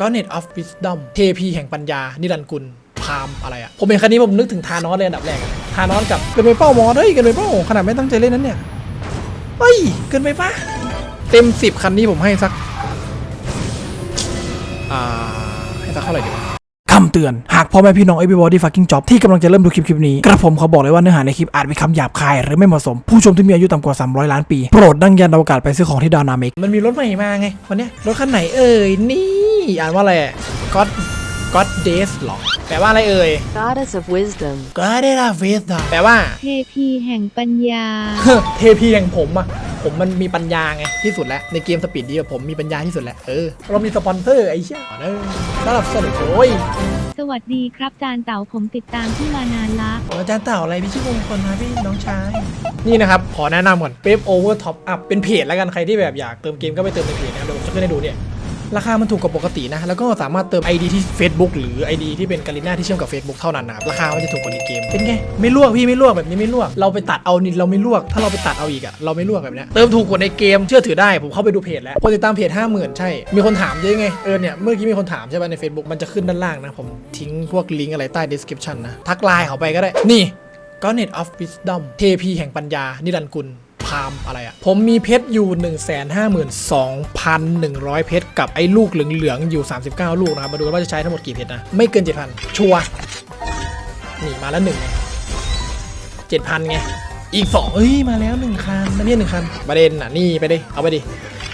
Garnet of Wisdom เทพีแห่งปัญญา นิรันดร์กุลพามอะไรอะผมเห็นคันนี้ผมนึกถึงทานอสเลยอันดับแรกทานอสกับเกินไปเป้ามอสเฮ้ยเกินไปเป้าขนาดไม่ตั้งใจเล่นนั้นเนี่ยเฮ้ยเกินไปปะเต็มสิบคันนี้ผมให้สัก อ่า ให้สักเท่าไหร่ดีวะคำเตือน หากพ่อแม่พี่น้อง everybody fucking job ที่กำลังจะเริ่มดูคลิปคลิปนี้ กระผมขอบอกเลยว่าเนื้อหาในคลิปอาจมีคำหยาบคาย หรือไม่เหมาะสม ผู้ชมที่มีอายุต่ำกว่า 300 ล้านปี โปรดดังยันอวกาศไปซื้อของที่ดาวนาเมกมันมีรถใหม่มาไง วันนี้รถคันไหนเอ่ยนี่ อ่านว่าอะไร God God Days หรอ แปลว่าอะไรเอ่ย Goddess of Wisdom. God Days of Wisdom แปลว่า เทพีแห่งปัญญา เทพีแห่งผมอะผมมันมีปัญญาไงที่สุดแล้ว ในเกมสปีดดีอะผมมีปัญญาที่สุดแล้ว เออ เรามีสปอนเซอร์ไอ้เชี่ยเออสำหรับสนุกโอ้ยสวัสดีครับจานเต่าผมติดตามที่มานานละอาจารย์เต่าอะไรพี่ชื่อมงคลนะพี่น้องชาย นี่นะครับ ขอแนะนำก่อนเป๊ปโอเวอร์ท็อปอัพเป็นเพจแล้วกันใครที่แบบอยากเติมเกมก็ไปเติมในเพจนะครับเดี๋ยวผมจะขึ้นให้ดูเนี่ย ราคามันถูกกว่าปกตินะ แล้วก็สามารถเติม ID ที่ Facebook หรือ ID ที่เป็นการิน่าที่เชื่อมกับ Facebook เท่านั้นนะครับราคามันจะถูกกว่าในเกม เป็นไง ไม่ลวกพี่ไม่ลวกแบบนี้ไม่ลวก เราไปตัดเอานี่เราไม่ลวก ถ้าเราไปตัดเอาอีกอะเราไม่ลวกแบบเนี้ย เติมถูกกว่าในเกม เชื่อถือได้ ผมเข้าไปดูเพจแล้วคนติดตามเพจ50,000 ใช่ มีคนถามเยอะไง เออเนี่ย เมื่อกี้มีคนถามใช่ป่ะใน Facebook มันจะขึ้นด้านล่างนะ ผมทิ้งพวกลิงก์อะไรใต้ description นะ ทักไลน์เขาไปก็ได้ นี่ Garnet of Wisdom เทพีแห่งปัญญานิรันดร์กุล พราหมอะไรอะผมมีเพชรอยู่ 152,100 เพชรกับไอ้ลูกเหลืองๆอยู่ 39 ลูกนะครับ มาดูว่าจะใช้ทั้งหมดกี่เพชรนะ ไม่เกิน 7,000 ชัวร์นี่มาแล้วหนึ่งไง7,000ไง อีก2เอ้ย มาแล้ว1คันนะเนี่ยหนึ่งคันประเด็นอะ นี่ไปดิ เอาไปดิ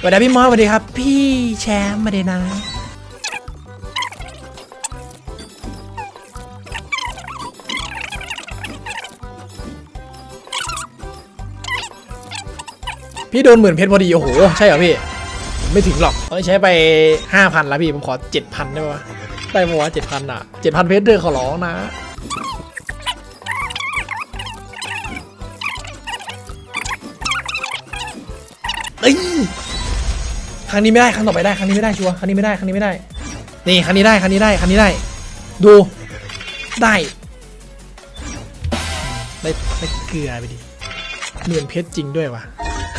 สวัสดีพี่มอสสวัสดีครับ พี่แชมป์มาเดนนะ พี่โดนหมื่นเพชรพอดี โอ้โห ใช่เหรอพี่ ไม่ถึงหรอกตอนนี้ใช้ไป 5,000 แล้วพี่ ผมขอ 7,000 ได้ปะวะได้ปะวะ7,000 อะ 7,000 เพชรเธอขอร้องนะเอ้ยครั้งนี้ไม่ได้ครั้งต่อไปได้ครั้งนี้ไม่ได้ชัวร์ครั้งนี้ไม่ได้ครั้งนี้ไม่ได้ นี่ครั้งนี้ได้ครั้งนี้ได้ครั้งนี้ได้ ดูได้ได้ได้เกลือไปดิเหมื่นเพชรจริงด้วยว่ะ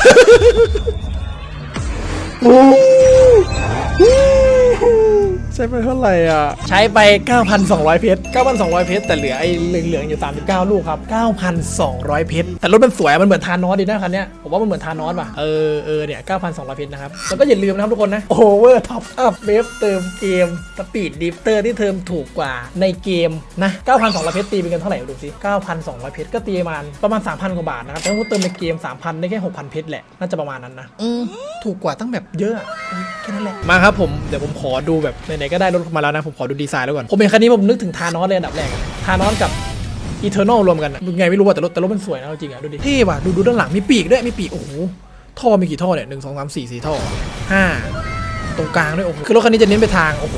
오! 오! ใช้ไปเท่าไหร่อะ ใช้ไป 9,200 เพชร 9,200 เพชร แต่เหลือไอ้เหลืองๆอยู่ 39 ลูกครับ 9,200 เพชร แต่รถมันสวย มันเหมือนทานอสดีนะคันเนี้ย ผมว่ามันเหมือนทานอสป่ะ เออเออเนี่ย 9,200 เพชรนะครับ แล้วก็อย่าลืมนะครับทุกคนนะ โอเวอร์ท็อปอัพเวฟเติมเกมสปีดดิฟเตอร์ที่เติมถูกกว่าในเกมนะ 9,200 เพชรตีเป็นเงินเท่าไหร่ดูสิ 9,200 เพชรก็ตีประมาณประมาณ 3,000 กว่าบาทนะครับแต่ถ้าเติมในเกม 3,000 ได้แค่ 6,000 เพชรแหละ น่าจะประมาณนั้นนะอืมถูกกว่าตั้งแบบเยอะอะเออแค่นั้นแหละมาครับผมเดี๋ยวผมขอดูแบบไหนๆก็ได้รถมาแล้วนะผมขอดูดีไซน์แล้วก่อนผมเห็นคันนี้ผมนึกถึงทานอสเลยอันดับแรกทานอสกับอีเทอร์นอลรวมกันอะไงไม่รู้ว่าแต่รถแต่รถมันสวยนะจริงอะดูดิเท่ว่ะดูดูด้านหลังมีปีกด้วยมีปีกโอ้โหท่อมีกี่ท่อเนี่ยหนึ่งสองสามสี่สี่ท่อห้าตรงกลางด้วยโอ้โหคือรถคันนี้จะเน้นไปทางโอ้โห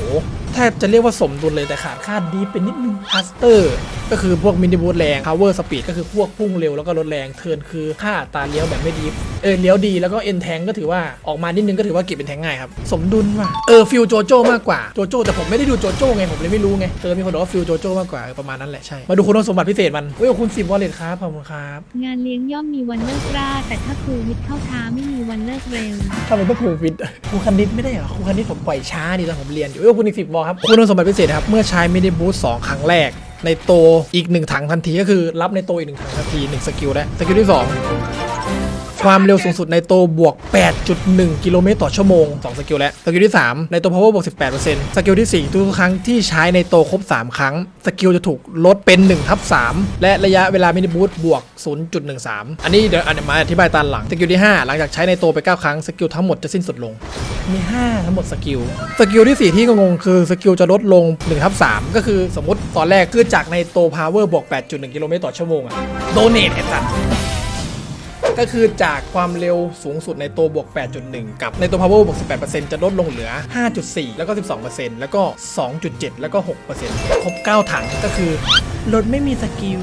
แทบจะเรียกว่าสมดุลเลยแต่ขาดค่าดีเป็นนิดนึงพัสเตอร์ก็คือพวกมินิบูทแรงพาวเวอร์สปีดก็คือพวกพุ่งเร็วแล้วก็รถแรงเทิร์นคือค่าตาเลี้ยวแบบไม่ดี ออเลี้ยวดีแล้วก็เอ็นแทงก็ถือว่าออกมานิดนึงก็ถือว่าเก็บเป็นแทงง่ายครับ สมดุลว่ะเออฟิลโจโจ้มากกว่าโจโจ้แต่ผมไม่ได้ดูโจโจ้ไงผมเลยไม่รู้ไงเออมีคนบอกว่าฟิลโจโจ้มากกว่าเออประมาณนั้นแหละใช่มาดูคุณสมบัติพิเศษมันเฮ้ยขอบคุณสิบวอลเล็ตครับขอบคุณครับงานเลี้ยงย่อมมีวันเลิกราแต่ถ้าครูวิทย์เข้าช้าไม่มีวันเลิกเร็วทำไมต้องครูฟิตครูคณิตไม่ได้เหรอครูคณิตผมปล่อยช้าดีตอนผมเรียนอยู่เออคุณอีกสิบวอลครับคุณสมบัติพิเศษนะครับเมื่อใช้มินิบูทสองครั้งแรก ในโตอีกหนึ่งถังทันทีก็คือรับในโตอีกหนึ่งถังทันทีหนึ่งสกิลแล้วสกิลที่สอง ความเร็วสูงสุดในโตบวก 8.1 กิโลเมตรต่อชั่วโมง 2 สกิลแล้ว สกิลที่ 3 ในโต power บวก 18%สกิลที่ 4 ทุกครั้งที่ใช้ในโตครบ 3 ครั้ง สกิลจะถูกลดเป็น1ทับ3และระยะเวลามินิบูทบวก 0.13 อันนี้เดี๋ยวอันมาอธิบายตอนหลัง สกิลที่ 5 หลังจากใช้ในโตไป 9 ครั้ง สกิลทั้งหมดจะสิ้นสุดลง มี 5 ทั้งหมดสกิล สกิลที่ 4 ที่งงคือสกิลจะลดลง1ทับ3ก็คือสมมติตอนแรกคือจากในโต power บวก 8.1 กิโลเมตรต่อชั่วโมงอะโดเนทไอ้สัตว์ ก็คือจากความเร็วสูงสุดในตัวบวก 8.1 กับในตัว power บวก 18%จะลดลงเหลือ 5.4 แล้วก็ 12%แล้วก็ 2.7 แล้วก็ 6%ครบ 9 ถังก็คือรถไม่มีสกิล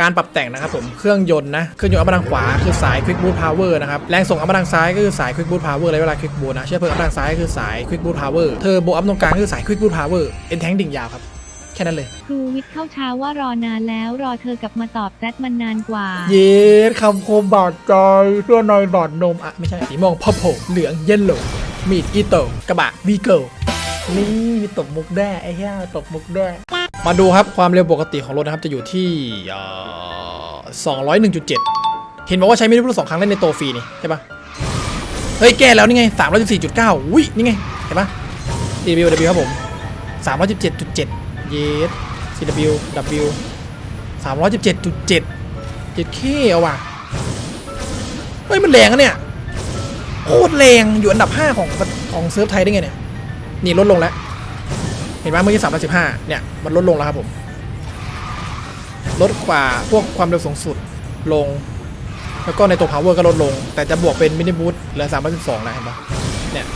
การปรับแต่งนะครับผม เครื่องยนต์นะ เครื่องยนต์อัพมาทางขวาคือสาย Quick Boot Power นะครับ แรงส่งอัพมาทางซ้ายก็คือสาย Quick Boot Power และเวลา Quick Boot นะ เชื้อเพลิงอัพมาทางซ้ายคือสาย Quick Boot Power เทอร์โบอัพตรงกลางคือสาย Quick Boot Power เอ็นแทงดิ่งยาวครับ แค่นั้นเลย ครูวิทย์เข้าช้าว่ารอนานแล้วรอเธอกลับมาตอบแซดมันนานกว่า เย็ดคำคมบาดใจเสื้อในหลอดนม อะ ไม่ใช่สีม่วงพัพโพเหลืองเยลโล่มีดอีโตกระบะวีเกิลนี่มีตบมุกได้ไอ้เหี้ยตบมุกได้มาดูครับความเร็วปกติของรถนะครับจะอยู่ที่เอ่อ201.7เห็นบอกว่าใช้ไม่ได้พูดสองครั้งเล่นในโตฟรีนี่ใช่ปะเฮ้ยแก้แล้วนี่ไง314.9อุ้ยนี่ไงเห็นปะ CW W ครับผม317.7เยส CW W 317.7เจ็ด เคเอาว่ะ เฮ้ย มันแรงอะเนี่ย โคตรแรงอยู่อันดับ 5 ของของเซิร์ฟไทยได้ไงเนี่ย นี่ลดลงแล้ว เห็นไหมเมื่อกี้315เนี่ย มันลดลงแล้วครับผม ลดกว่าพวกความเร็วสูงสุดลง แล้วก็ในตัว power ก็ลดลง แต่จะบวกเป็นมินิบูทเหลือ312แล้วเห็นปะเนี่ย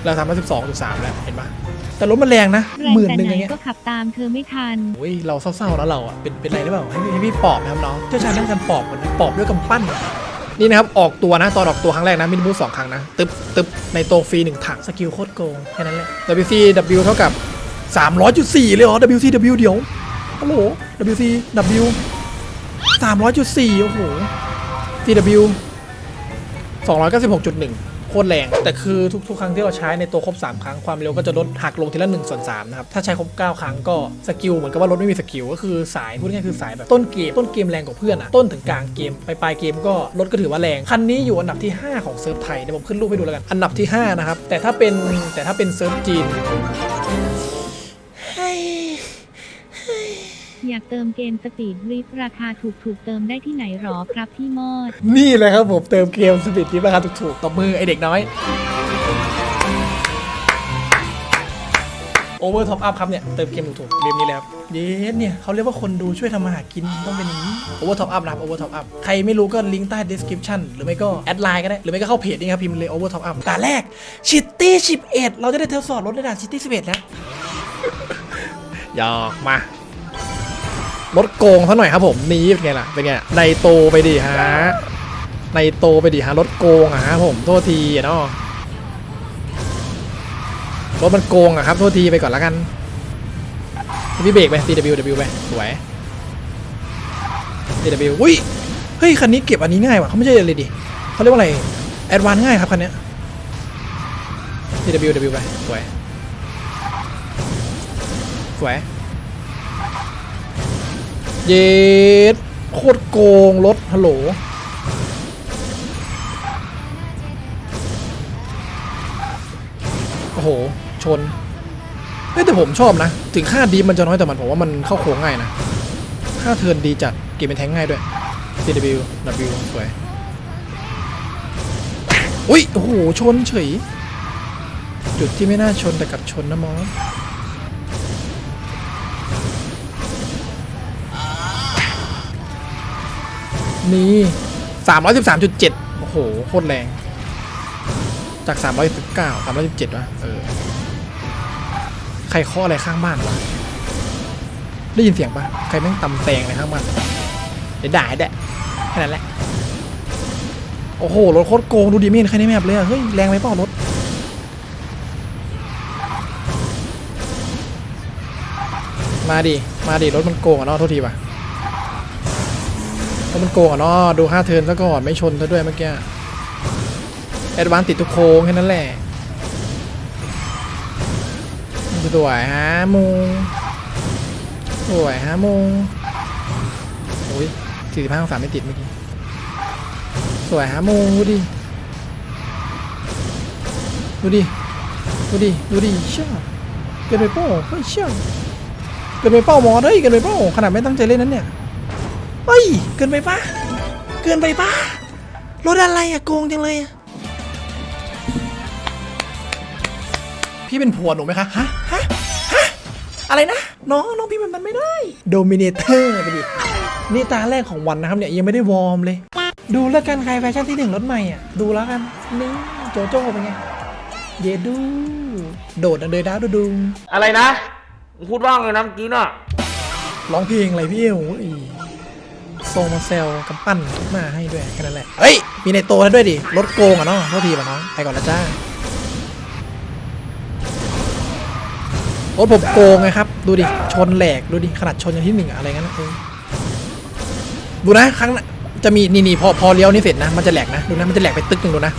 เหลือ312.3แล้วเห็นปะแต่รถมันแรงนะแรงหมื่นแต่หนึ่งไหนอย่างเงี้ยก็ขับตามเธอไม่ทันโอ้ยเราเศร้าๆแล้วเราอะเป็นเป็นไรหรือเปล่าให้พี่ให้พี่ปอบนะครับน้องเจ้าชายนั่งกันปอบกันปอบด้วยกำปั้นนี่นะครับ ออกตัวนะ ตอนออกตัวครั้งแรกนะมินิบูทสองครั้งนะ ตึ๊บตึ๊บในตัวฟรีหนึ่งถังสกิลโคตรโกง แค่นั้นแหละ WC W เท่ากับ 300.4 เลยเหรอ WC W เดี๋ยวฮัลโหล WC W 300.4 โอ้โห CW 296.1 โคตรแรง แต่คือทุกๆ ครั้งที่เราใช้ในตัวครบ 3 ครั้งความเร็วก็จะลดหักลงทีละ1ส่วน3นะครับ ถ้าใช้ครบ 9 ครั้งก็สกิลเหมือนกับว่ารถไม่มีสกิลก็คือสายพูดง่ายๆคือสายแบบต้นเกมต้นเกมแรงกว่าเพื่อนอะต้นถึงกลางเกมไปปลายเกมก็รถก็ถือว่าแรงคันนี้อยู่อันดับที่ 5 ของเซิร์ฟไทยเดี๋ยวผมขึ้นรูปให้ดูแล้วกันอันดับที่5นะครับแต่ถ้าเป็นแต่ถ้าเป็นเซิร์ฟจีน อยากเติมเกมสปีดริฟราคาถูกถูกๆเติมได้ที่ไหนหรอครับพี่มอด นี่เลยครับผมเติมเกมสปีดที่ราคาถูกๆตบมือไอเด็กน้อยโอเวอร์ท็อปอัพครับเนี่ยเติมเกมถูกๆเกมนี้เลยครับเยสเนี่ยเขาเรียกว่าคนดูช่วยทำมาหากินต้องเป็นอย่างนี้โอเวอร์ท็อปอัพนะครับโอเวอร์ท็อปอัพใครไม่รู้ก็ลิงก์ใต้ description หรือไม่ก็แอดไลน์ก็ได้ หรือไม่ก็เข้าเพจนี่ครับพิมพ์เลยโอเวอร์ท็อปอัพตาแรกชิตตี้ชิปเอ็ดเราจะได้ทดสอบรถในด่านชิตตี้สิบเอ็ดแล้วหยอกมา รถโกงซะหน่อยครับผมนี่เป็นไงล่ะเป็นไงในโตไปดิฮะในโตไปดิฮะรถโกงอะฮะผมโทษทีเนาะรถมันโกงอะครับโทษทีไปก่อนละกันพี่เบรกไป CW W ไปสวย CW อุ้ยเฮ้ยคันนี้เก็บอันนี้ง่ายว่ะเขาไม่ใช่เลยดิเขาเรียกว่าอะไรแอดวานง่ายครับคันนี้ CW W ไปสวยสวย เย็ดโคตรโกงรถฮัลโหลโอ้โห ชนเอ้แต่ผมชอบนะ ถึงค่าดีมันจะน้อยแต่มันผมว่ามันเข้าโค้งง่ายนะ ค่าเทินดีจัด เกมเป็นแทงง่ายด้วย CW W สวย อุ้ย โอ้โห ชนเฉย จุดที่ไม่น่าชนแต่กลับชนนะมอส นี่สามร้อยสิบสามจุดเจ็ดโอ้โห โคตรแรง จากสามร้อยสิบเก้าสามร้อยสิบเจ็ดวะเออ ใครเคาะอะไรข้างบ้านวะ ได้ยินเสียงปะใครแม่งตำแตงอะไรข้างบ้าน เดี๋ยวด่าให้แดะแค่นั้นแหละ โอ้โห รถโคตรโกง ดูดิไม่เห็นใครในแมปเลยอะเฮ้ย แรงไหมเปล่ารถมาดิ มาดิ รถมันโกงอะเนาะโทษทีว่ะ เพราะมันโกงอะเนาะดูห้าเทิร์นซะก่อนไม่ชนซะด้วยเมื่อกี้แอดวานติดทุกโค้งแค่นั้นแหละสวยฮะมงสวยฮะมงโอ้ยสี่สิบห้าองศาไม่ติดเมื่อกี้ สวยฮะมงดูดิ ดูดิ ดูดิ ดูดิเชื่อเกินไปเป้าเฮ้ยเชื่อเกินไปเป้ามอเฮ้ยเกินไปเป้าขนาดไม่ตั้งใจเล่นนั้นเนี่ย เฮ้ย เกินไปปะเกินไปปะรถอะไรอะโกงจังเลยอะพี่เป็นผัวหนูไหมคะ ฮะ ฮะ ฮะ อะไรนะ น้อง น้องพี่มันมันไม่ได้ โดมิเนเตอร์ไปดินี่ตาแรกของวันนะครับเนี่ยยังไม่ได้วอร์มเลย ดูแล้วกันใครแฟชั่นที่หนึ่งรถใหม่อะ ดูแล้วกัน นี่โจโจ้เป็นไง เยดู โดดนะเดยดาวดูดู อะไรนะมึงพูดว่าไงนะเมื่อกี้น่ะร้องเพลงอะไรพี่เอ๋โอ้ย โซมาเซลกำปั้นมาให้ด้วยแค่นั้นแหละ เฮ้ย มีในโตแล้วด้วยดิรถโกงอะเนาะโทษทีป่ะน้องไปก่อนละจ้ารถผมโกงไงครับ ดูดิ ชนแหลก ดูดิ ขนาดชนอย่างที่หนึ่งอะอะไรงั้นนะเออดูนะ ครั้งน่ะจะมีนี่นี่พอพอเลี้ยวนี่เสร็จนะ มันจะแหลกนะ ดูนะ มันจะแหลกไปตึกหนึ่งดูนะ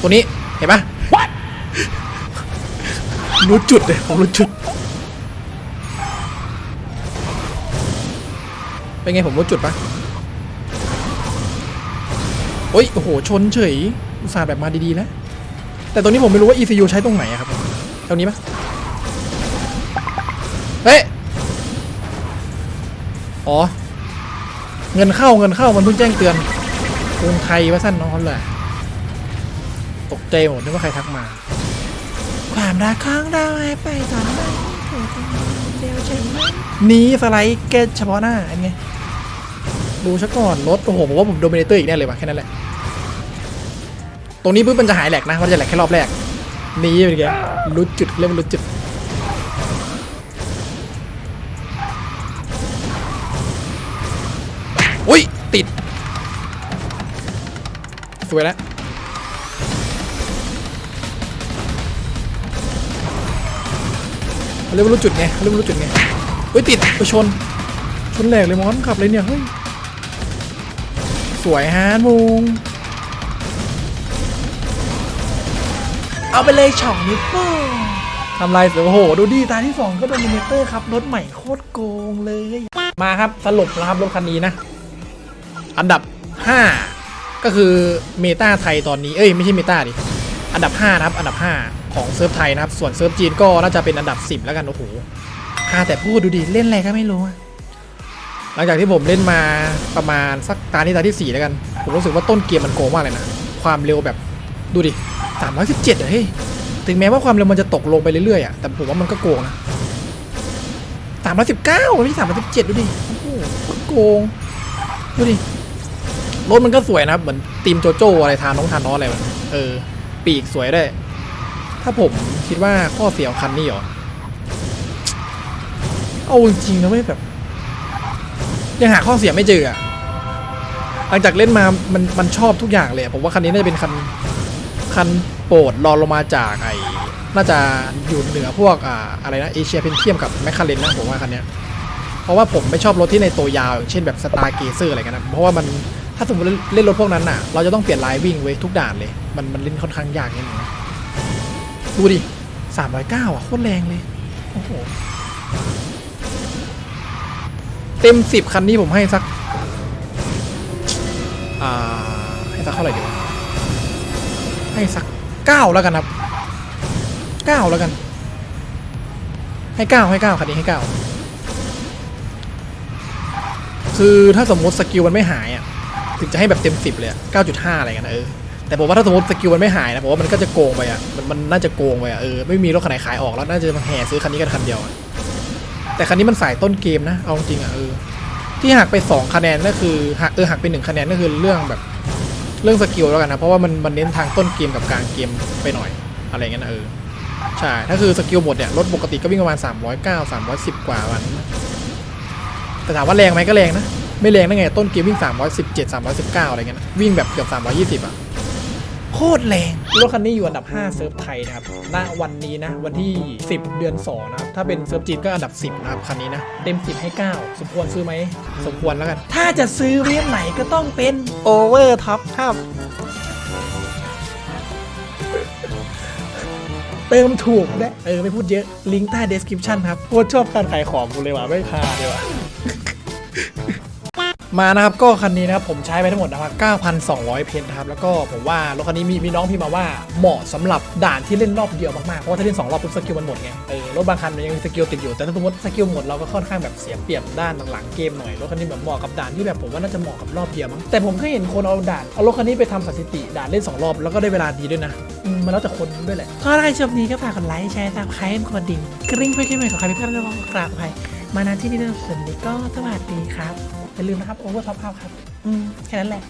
ตัวนี้ เห็นปะรู้จุดเลยผมรู้จุด เป็นไงผมรู้จุดปะโอ้ย โอ้โห ชนเฉย อุตส่าห์แบบมาดีๆแล้วแต่ตรงนี้ผมไม่รู้ว่า ECU ใช้ตรงไหนอะครับตรงนี้ปะเฮ้ย อ๋อ เงินเข้าเงินเข้ามันเพิ่งแจ้งเตือนกรุงไทยว่าสั้นน้อนเลยตกใจหมดนึกว่าใครทักมา ความรักของเราไปตอไหนเธอจะมีเดียวใช่ไหมนี้สไลด์แกตเฉพาะหน้าอันไง ดูซะก่อนรถโอ้โหผมว่าผมโดมิเนเตอร์อีกแน่เลยว่ะแค่นั้นแหละ ตรงนี้ปุ๊บมันจะหายแหลกนะ มันจะแหลกแค่รอบแรก นี้เป็นไงรู้จุดเรียกว่ารู้จุดอุ้ย ติด สวยแล้วเขาเรียกว่ารู้จุดไงเขาเรียกว่ารู้จุดไงเฮ้ย ติดไปชน ชนแหลกเลยมอนขับเลยเนี่ย เฮ้ย สวยฮะมุง เอาไปเลยช่องนิ้วโป้งทำลายเสือโอ้โห ดูดิตาที่ 2 ก็โดมิเนเตอร์ครับ รถใหม่โคตรโกงเลย มาครับ สรุปนะครับรถคันนี้นะ อันดับ 5 ก็คือเมตาไทยตอนนี้ เอ้ย ไม่ใช่เมตาดิ อันดับ 5 นะครับ อันดับ 5 ของเซิร์ฟไทยนะครับ ส่วนเซิร์ฟจีนก็น่าจะเป็นอันดับ 10 แล้วกัน โอ้โหคาแต่พูดดูดิ เล่นอะไรก็ไม่รู้ ลังจากที่ผมเล่นมาประมาณสักตาที่ตาที่ 4 แล้วกัน ผมรู้สึกว่าต้นเกมมันโกงมากเลยนะ ความเร็วแบบดูดิ 317อะเฮ้ย ถึงแม้ว่าความเร็วมันจะตกลงไปเรื่อยๆอะแต่ผมว่ามันก็โกงนะ 319ไม่ใช่317 ดูดิ โอ้โหโกง ดูดิ รถมันก็สวยนะครับ เหมือนทีมโจโจ้อะไรทานน้องทานน้องอะไรแบบเออ ปีกสวยได้วย ถ้าผมคิดว่าข้อเสียของคันนี้หรอ เอาจริงๆนะไม่แบบ ยังหาข้อเสียไม่เจออะหลังจากเล่นมามันมันชอบทุกอย่างเลย ผมว่าคันนี้น่าจะเป็นคันคันโปรดรองลงมาจากไอ้น่าจะอยู่เหนือพวกอ่าอะไรนะเอเชียเพนเทียมกับแมคคาเรนนะผมว่าคันเนี้ยเพราะว่าผมไม่ชอบรถที่ในตัวยาวอย่างเช่นแบบสตาร์เกเซอร์อะไรกันนะเพราะว่ามันถ้าสมมติเล่นรถพวกนั้นน่ะ เราจะต้องเปลี่ยนลายวิ่งไว้ยทุกด่านเลย มันมันเล่นค่อนข้างยากนิดนึงดูดิสามร้อยเก้าอะโคตรแรงเลย โอ้โห เต็มสิบคันนี้ผมให้สัก อ่า ให้สักเท่าไหร่ดีให้สักเก้าแล้วกันครับเก้าแล้วกัน ให้เก้าให้เก้าคันนี้ให้เก้าคือถ้าสมมติสกิลมันไม่หายอะถึงจะให้แบบเต็มสิบเลยอะ9.5อะไรกันเออแต่ผมว่าถ้าสมมติสกิลมันไม่หายนะผมว่ามันก็จะโกงไปอะมันมันน่าจะโกงไปอะเออไม่มีรถคันไหนขายออกแล้วน่าจะมาแห่ซื้อคันนี้กันคันเดียวอะ แต่คันนี้มันสายต้นเกมนะ เอาจริงอะเออ ที่หักไป 2 คะแนนก็คือหักเออหักไป1คะแนนก็คือเรื่องแบบเรื่องสกิลแล้วกันนะ เพราะว่ามันมันเน้นทางต้นเกมกับกลางเกมไปหน่อย อะไรเงี้ยนะเออ ใช่ ถ้าคือสกิลหมดเนี่ยรถปกติก็วิ่งประมาณ 309 310 กว่าวัน แต่ถามว่าแรงไหมก็แรงนะ ไม่แรงได้ไง ต้นเกมวิ่ง 317 319 อะไรเงี้ยนะ วิ่งแบบเกือบ 320 อะ คตรแรง รถคันนี้อยู่อันดับ 5 เซิร์ฟไทยนะครับ ณ วันนี้นะ วันที่ 10 เดือน 2 นะครับ ถ้าเป็นเซิร์ฟจีนก็อันดับ 10 นะครับ คันนี้นะ เต็ม 10 ให้ 9 สมควรซื้อไหม สมควรแล้วกัน ถ้าจะซื้อเว็บไหนก็ต้องเป็นโอเวอร์ท็อปครับ เติมถูกด้วยเออ ไม่พูดเยอะ ลิงก์ใต้ description ครับ โคตรชอบการขายของกูเลยว่ะ ไม่พาเลยว่ะ มานะครับก็คันนี้นะครับผมใช้ไปทั้งหมดนะครับ9,200 เพนครับแล้วก็ผมว่ารถคันนี้มีมีน้องพี่มาว่าเหมาะสำหรับด่านที่เล่นรอบเดียวมากๆเพราะว่าถ้าเล่น2รอบปุ๊บสกิลมันหมดไงเออรถบางคันมันยังมีสกิลติดอยู่แต่ถ้าสมมติสกิลหมดเราก็ค่อนข้างแบบเสียเปรียบด้านหลังๆเกมหน่อยรถคันนี้แบบเหมาะกับด่านที่แบบผมว่าน่าจะเหมาะกับรอบเดียวมั้งแต่ผมก็เห็นคนเอาด่านเอารถคันนี้ไปทำสถิติด่านเล่น 2 รอบแล้วก็ได้เวลาดีด้วยนะมันแล้วแต่คนด้วยแหละถ้าได้ชอนี้ก็ฝากกดไลค์แชร์ตามใครกดดิ่งกริ๊งเพื่อขึ้นใหม่ของใครพี่พลาดแล้วก็กราบใครมานานที่นี่ด้วยส่วนนี้ก็สวัสดีครับ อย่าลืมนะครับโอเวอร์ท็อปครับ อืม แค่นั้นแหละ